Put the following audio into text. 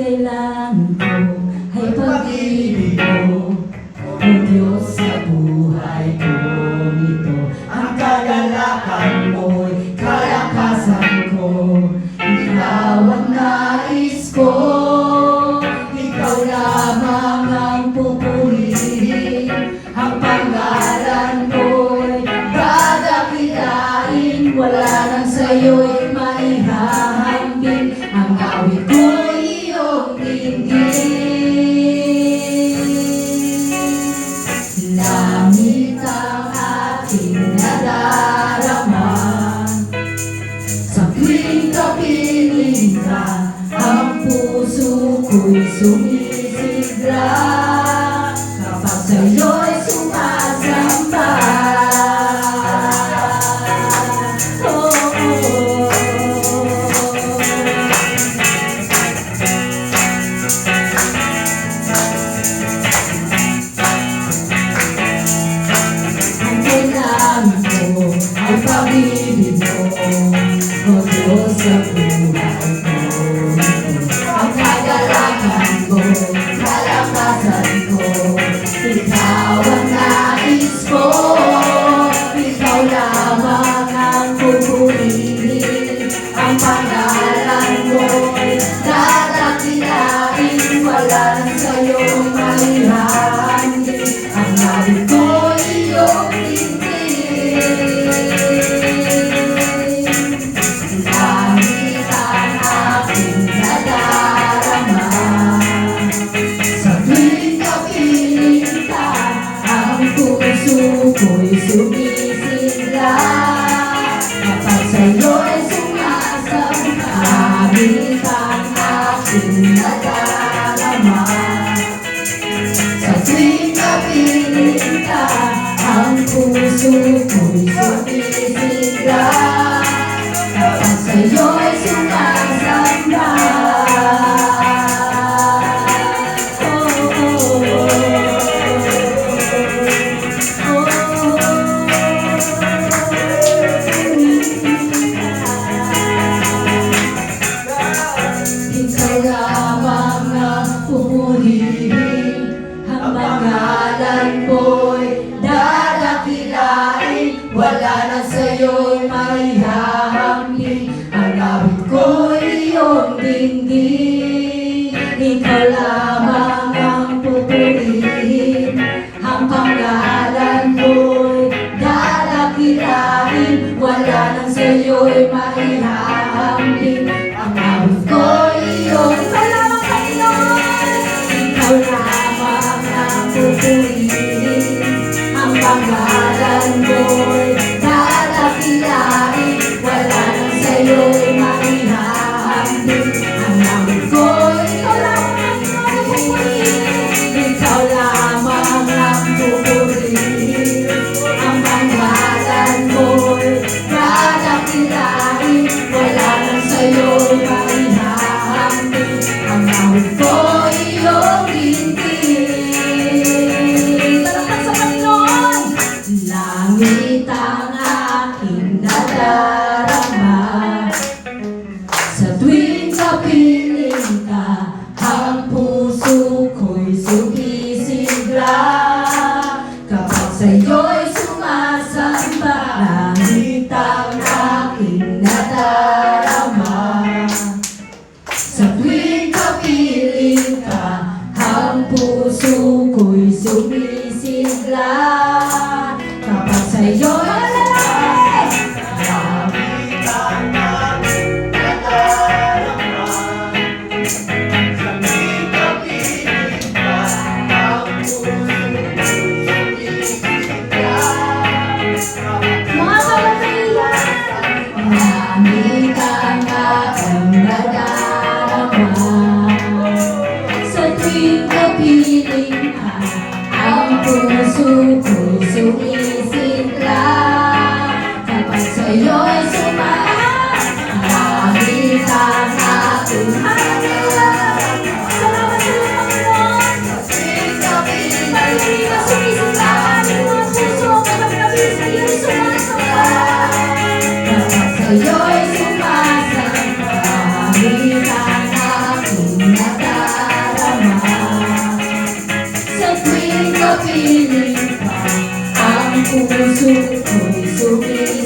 kailangan ko ay pag-ibig ko, o Diyos sa buhay ko. May kapiling ka, ang puso ko'y sumigaw. ka Ang puso ko'y sumisigla Kapag sa'yo'y wala na sa'yo. piling ka Ang puso ko'y sumili 퍼지는 밤 안고 소리 속에